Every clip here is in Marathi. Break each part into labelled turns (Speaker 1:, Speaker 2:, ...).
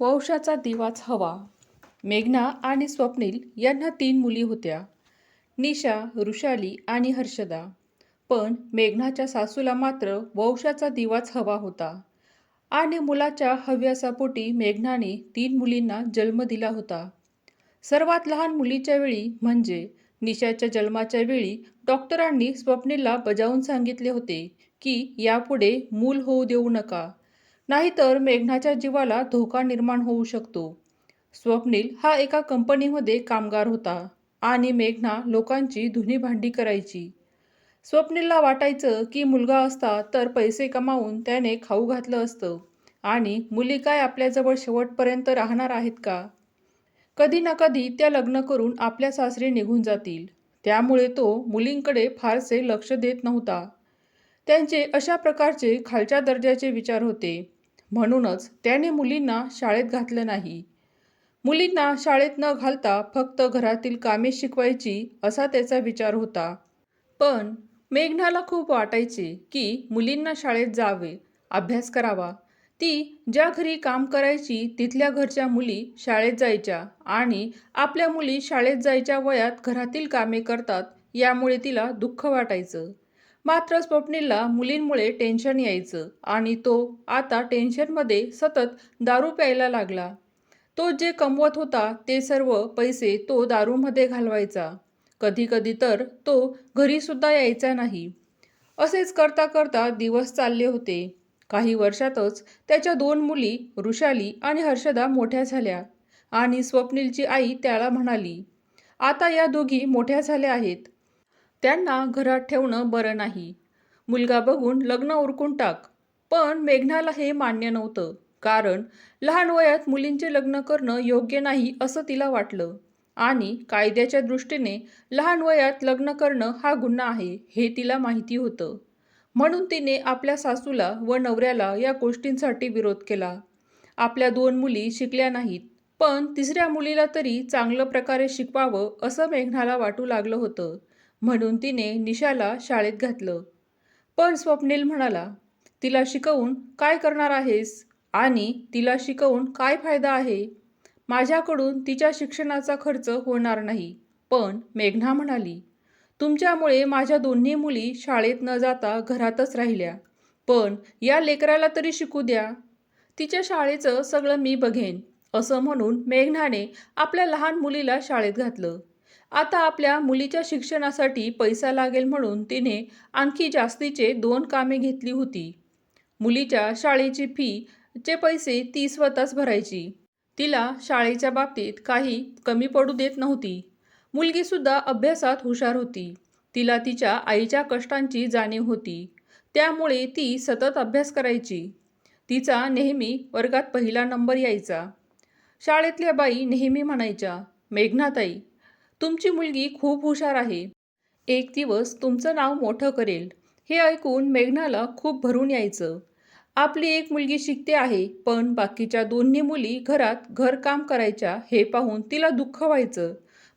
Speaker 1: वंशाचा दिवाच हवा. मेघना आणि स्वप्नील यांना तीन मुली होत्या. निशा ऋषाली आणि हर्षदा. पण मेघनाच्या सासूला मात्र वंशाचा दिवाच हवा होता. आणि मुलाच्या हव्यासापोटी मेघनाने तीन मुलींना जन्म दिला होता. सर्वात लहान मुलीच्या वेळी म्हणजे निशाच्या जन्माच्या वेळी डॉक्टरांनी स्वप्नीलला बजावून सांगितले होते की यापुढे मूल होऊ देऊ नका. नाहीतर मेघनाच्या जीवाला धोका निर्माण होऊ शकतो. स्वप्नील हा एका कंपनीमध्ये कामगार होता आणि मेघना लोकांची धुनी भांडी करायची. स्वप्नीलला वाटायचं की मुलगा असता तर पैसे कमावून त्याने खाऊ घातलं असतं. आणि मुली काय आपल्याजवळ शेवटपर्यंत राहणार आहेत का? कधी ना कधी त्या लग्न करून आपल्या सासरी निघून जातील. त्यामुळे तो मुलींकडे फारसे लक्ष देत नव्हता. त्यांचे अशा प्रकारचे खालच्या दर्जाचे विचार होते. म्हणूनच त्याने मुलींना शाळेत घातलं नाही. मुलींना शाळेत न घालता फक्त घरातील कामे शिकवायची असा त्याचा विचार होता. पण मेघनाला खूप वाटायचे की मुलींना शाळेत जावे अभ्यास करावा. ती ज्या घरी काम करायची तिथल्या घरच्या मुली शाळेत जायच्या आणि आपल्या मुली शाळेत जायच्या वयात घरातील कामे करतात यामुळे तिला दुःख वाटायचं. मात्र स्वप्नीलला मुलींमुळे टेन्शन यायचं आणि तो आता टेन्शनमध्ये सतत दारू प्यायला लागला. तो जे कमवत होता ते सर्व पैसे तो दारूमध्ये घालवायचा. कधीकधी तर तो घरीसुद्धा यायचा नाही. असेच करता करता दिवस चालले होते. काही वर्षातच त्याच्या दोन मुली ऋषाली आणि हर्षदा मोठ्या झाल्या आणि स्वप्नीलची आई त्याला म्हणाली आता या दोघी मोठ्या झाल्या आहेत. त्यांना घरात ठेवणं बरं नाही. मुलगा बघून लग्न उरकून टाक. पण मेघनाला हे मान्य नव्हतं. कारण लहान वयात मुलींचे लग्न करणं योग्य नाही असं तिला वाटलं. आणि कायद्याच्या दृष्टीने लहान वयात लग्न करणं हा गुन्हा आहे हे तिला माहिती होतं. म्हणून तिने आपल्या सासूला व नवऱ्याला या गोष्टींसाठी विरोध केला. आपल्या दोन मुली शिकल्या नाहीत पण तिसऱ्या मुलीला तरी चांगलं प्रकारे शिकवावं असं मेघनाला वाटू लागलं होतं. म्हणून तिने निशाला शाळेत घातलं. पण स्वप्नील म्हणाला तिला शिकवून काय करणार आहेस? आणि तिला शिकवून काय फायदा आहे? माझ्याकडून तिच्या शिक्षणाचा खर्च होणार नाही. पण मेघना म्हणाली तुमच्यामुळे माझ्या दोन्ही मुली शाळेत न जाता घरातच राहिल्या. पण या लेकराला तरी शिकू द्या. तिच्या शाळेचं सगळं मी बघेन. असं म्हणून मेघनाने आपल्या लहान मुलीला शाळेत घातलं. आता आपल्या मुलीच्या शिक्षणासाठी पैसा लागेल म्हणून तिने आणखी जास्तीचे दोन कामे घेतली होती. मुलीच्या शाळेची फी चे पैसे ती स्वतःच भरायची. तिला शाळेच्या बाबतीत काही कमी पडू देत नव्हती. मुलगीसुद्धा अभ्यासात हुशार होती. तिला तिच्या आईच्या कष्टांची जाणीव होती. त्यामुळे ती सतत अभ्यास करायची. तिचा नेहमी वर्गात पहिला नंबर यायचा. शाळेतल्या बाई नेहमी म्हणायच्या मेघनाताई तुमची मुलगी खूप हुशार आहे. एक दिवस तुमचं नाव मोठं करेल. हे ऐकून मेघनाला खूप भरून यायचं. आपली एक मुलगी शिकते आहे पण बाकीच्या दोन्ही मुली घरात घरकाम करायच्या हे पाहून तिला दुःख व्हायचं.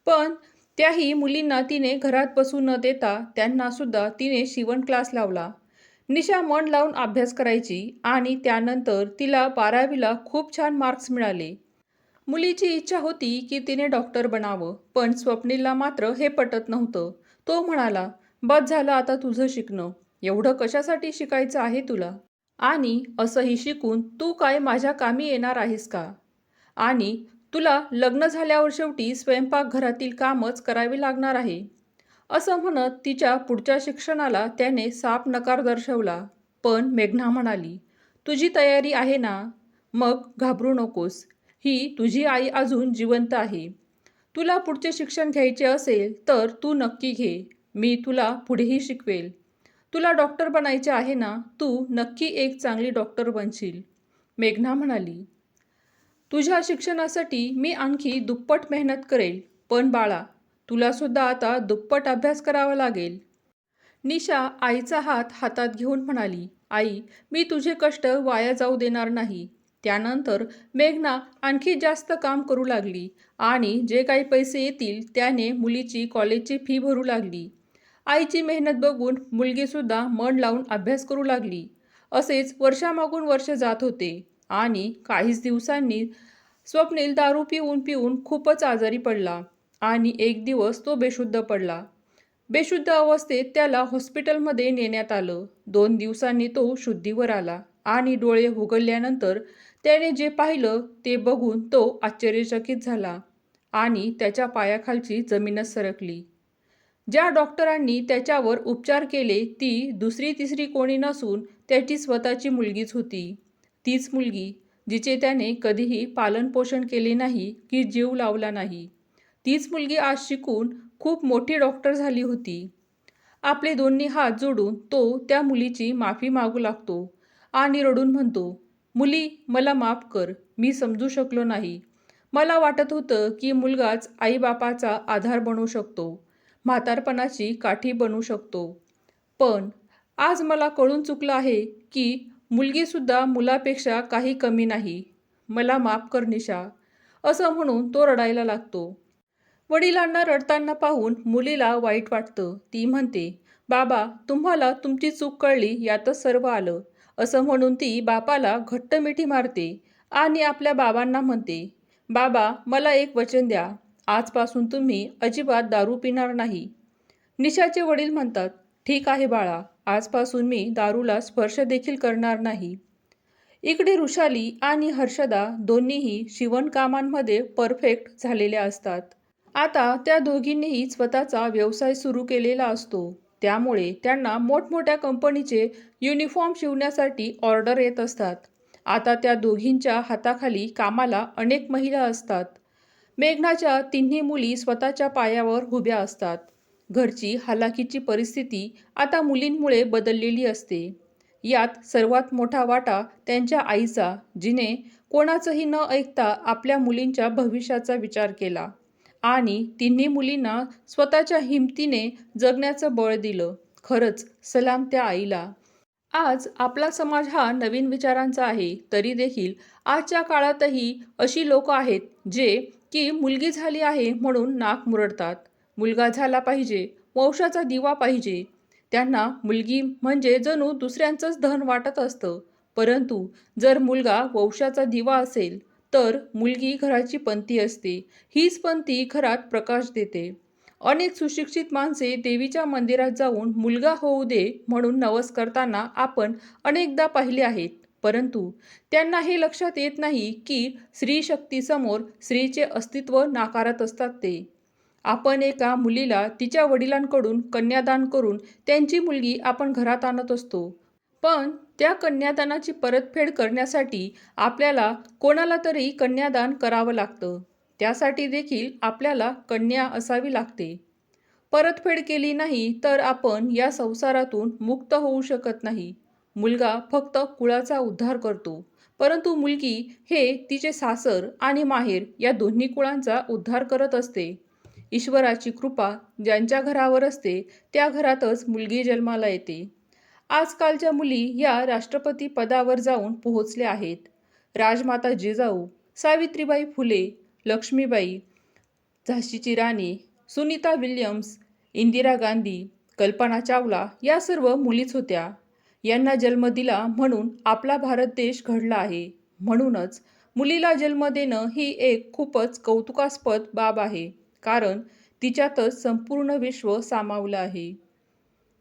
Speaker 1: पण त्याही मुलींना तिने घरात बसू न देता त्यांनासुद्धा तिने शिवण क्लास लावला. निशा मन लावून अभ्यास करायची आणि त्यानंतर तिला बारावीला खूप छान मार्क्स मिळाले. मुलीची इच्छा होती की तिने डॉक्टर बनावं पण स्वप्नीलला मात्र हे पटत नव्हतं. तो म्हणाला बस झालं आता तुझं शिकणं. एवढं कशासाठी शिकायचं आहे तुला? आणि असंही शिकून तू काय माझ्या कामी येणार आहेस का? आणि तुला लग्न झाल्यावर शेवटी स्वयंपाकघरातील कामच करावे लागणार आहे. असं म्हणत तिच्या पुढच्या शिक्षणाला त्याने साप नकार दर्शवला. पण मेघना म्हणाली तुझी तयारी आहे ना? मग घाबरू नकोस. ही तुझी आई अजून जिवंत आहे. तुला पुढचे शिक्षण घ्यायचे असेल तर तू नक्की घे. मी तुला पुढेही शिकवेल. तुला डॉक्टर बनायचे आहे ना? तू नक्की एक चांगली डॉक्टर बनशील. मेघना म्हणाली. तुझ्या शिक्षणासाठी मी आणखी दुप्पट मेहनत करेल. पण बाळा तुलासुद्धा आता दुप्पट अभ्यास करावा लागेल. निशा आईचा हात हातात घेऊन म्हणाली आई मी तुझे कष्ट वाया जाऊ देणार नाही. त्यानंतर मेघना आणखी जास्त काम करू लागली आणि जे काही पैसे येतील त्याने मुलीची कॉलेजची फी भरू लागली. आईची मेहनत बघून मुलगीसुद्धा मन लावून अभ्यास करू लागली. असेच वर्षामागून वर्ष जात होते आणि काहीच दिवसांनी स्वप्नील दारू पिऊन पिऊन खूपच आजारी पडला आणि एक दिवस तो बेशुद्ध पडला. बेशुद्ध अवस्थेत त्याला हॉस्पिटलमध्ये नेण्यात आलं. दोन दिवसांनी तो शुद्धीवर आला. आणि डोळे उघडल्यानंतर त्याने जे पाहिलं ते बघून तो आश्चर्यचकित झाला आणि त्याच्या पायाखालची जमीनच सरकली. ज्या डॉक्टरांनी त्याच्यावर उपचार केले ती दुसरी तिसरी कोणी नसून त्याची स्वतःची मुलगीच होती. तीच मुलगी जिचे त्याने कधीही पालनपोषण केले नाही की जीव लावला नाही. तीच मुलगी आज शिकून खूप मोठी डॉक्टर झाली होती. आपले दोन्ही हात जोडून तो त्या मुलीची माफी मागू लागतो. आणि रडून म्हणतो मुली मला माफ कर मी समजू शकलो नाही. मला वाटत होतं की मुलगाच आईबापाचा आधार बनू शकतो म्हातारपणाची काठी बनू शकतो. पण आज मला कळून चुकलं आहे की मुलगीसुद्धा मुलापेक्षा काही कमी नाही. मला माफ कर निशा. असं म्हणून तो रडायला लागतो. वडिलांना रडताना पाहून मुलीला वाईट वाटतं. ती म्हणते बाबा तुम्हाला तुमची चूक कळली यातच सर्व आलं. असं म्हणून ती बापाला घट्ट मिठी मारते आणि आपल्या बाबांना म्हणते बाबा मला एक वचन द्या. आजपासून तुम्ही अजिबात दारू पिणार नाही. निशाचे वडील म्हणतात ठीक आहे बाळा आजपासून मी दारूला स्पर्श देखील करणार नाही. इकडे ऋषाली आणि हर्षदा दोन्हीही शिवणकामांमध्ये परफेक्ट झालेल्या असतात. आता त्या दोघींनीही स्वतःचा व्यवसाय सुरू केलेला असतो. त्यामुळे त्यांना मोठमोठ्या कंपनीचे युनिफॉर्म शिवण्यासाठी ऑर्डर येत असतात. आता त्या दोघींच्या हाताखाली कामाला अनेक महिला असतात. मेघनाच्या तिन्ही मुली स्वतःच्या पायावर उभ्या असतात. घरची हालाकीची परिस्थिती आता मुलींमुळे बदललेली असते. यात सर्वात मोठा वाटा त्यांच्या आईचा जिने कोणाचंही न ऐकता आपल्या मुलींच्या भविष्याचा विचार केला. आणि तिन्ही मुलींना स्वतःच्या हिमतीने जगण्याचं बळ दिलं. खरंच सलाम त्या आईला. आज आपला समाज हा नवीन विचारांचा आहे तरी देखील आजच्या काळातही अशी लोक आहेत जे की मुलगी झाली आहे म्हणून नाक मुरडतात. मुलगा झाला पाहिजे वंशाचा दिवा पाहिजे. त्यांना मुलगी म्हणजे जणू दुसऱ्यांचंच धन वाटत असतं. परंतु जर मुलगा वंशाचा दिवा असेल तर मुलगी घराची पंथी असते. हीच पंथी घरात प्रकाश देते. अनेक सुशिक्षित माणसे देवीच्या मंदिरात जाऊन मुलगा होऊ दे म्हणून नवस करताना आपण अनेकदा पाहिले आहेत. परंतु त्यांना हे लक्षात येत नाही की स्त्री शक्तीसमोर स्त्रीचे अस्तित्व नाकारत असतात ते. आपण एका मुलीला तिच्या वडिलांकडून कन्यादान करून त्यांची मुलगी आपण घरात आणत असतो. पण त्या कन्यादानाची परतफेड करण्यासाठी आपल्याला कोणाला तरी कन्यादान करावं लागतं. त्यासाठी देखील आपल्याला कन्या असावी लागते. परतफेड केली नाही तर आपण या संसारातून मुक्त होऊ शकत नाही. मुलगा फक्त कुळाचा उद्धार करतो. परंतु मुलगी हे तिचे सासर आणि माहेर या दोन्ही कुळांचा उद्धार करत असते. ईश्वराची कृपा ज्यांच्या घरावर असते त्या घरातच मुलगी जन्माला येते. आजकालच्या मुली या राष्ट्रपती पदावर जाऊन पोहोचल्या आहेत. राजमाता जिजाऊ सावित्रीबाई फुले लक्ष्मीबाई झाशीची राणी सुनीता विल्यम्स इंदिरा गांधी कल्पना चावला या सर्व मुलीच होत्या. यांना जन्म दिला म्हणून आपला भारत देश घडला आहे. म्हणूनच मुलीला जन्म देणं ही एक खूपच कौतुकास्पद बाब आहे. कारण तिच्यातच संपूर्ण विश्व सामावलं आहे.